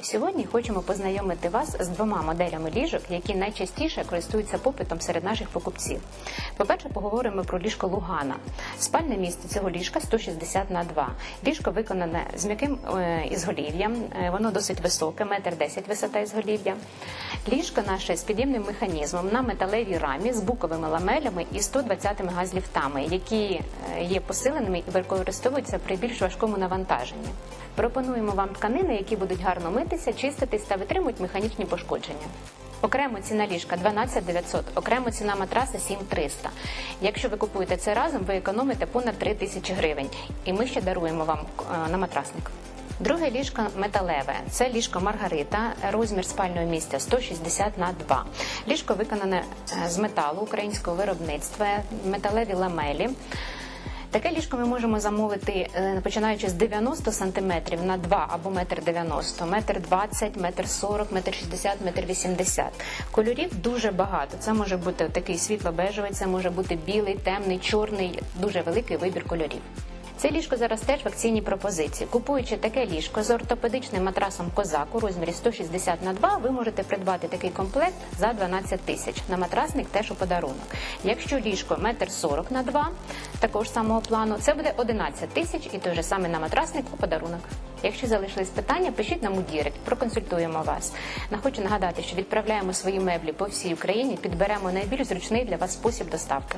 Сьогодні хочемо познайомити вас з двома моделями ліжок, які найчастіше користуються попитом серед наших покупців. По-перше, поговоримо про ліжко Лугана. Спальне місце цього ліжка 160 на 2. Ліжко виконане з м'яким е, ізголів'ям, е, воно досить високе, метр 10 висота ізголів'я. Ліжко наше з під'ємним механізмом на металевій рамі з буковими ламелями і 120 газліфтами, які е, є посиленими і використовуються при більш важкому навантаженні. Пропонуємо вам тканини, які будуть гарно митися, чиститись та витримують механічні пошкодження. Окремо ціна ліжка 12 900, окремо ціна матраса 7 300. Якщо ви купуєте це разом, ви економите понад 3 тисячі гривень. І ми ще даруємо вам е, на матрасник. Друге ліжко металеве. Це ліжко Маргарита, розмір спального місця 160 на 2. Ліжко виконане е, з металу українського виробництва, металеві ламелі. Таке ліжко ми можемо замовити е, починаючи з 90 см на 2 або 1,90 м, метр 20, метр 40, метр 60, метр 80. Кольорів дуже багато. Це може бути такий світло-бежевий, це може бути білий, темний, чорний, дуже великий вибір кольорів. Це ліжко зараз теж в акційній пропозиції. Купуючи таке ліжко з ортопедичним матрасом Козак у розмірі 160 на 2, ви можете придбати такий комплект за 12 тисяч. На матрасник теж у подарунок. Якщо ліжко 1,40 м на 2, також самого плану, це буде 11 тисяч і той же самий на матрасник у подарунок. Якщо залишились питання, пишіть нам у Дірект, проконсультуємо вас. Хочу нагадати, що відправляємо свої меблі по всій Україні, підберемо найбільш зручний для вас спосіб доставки.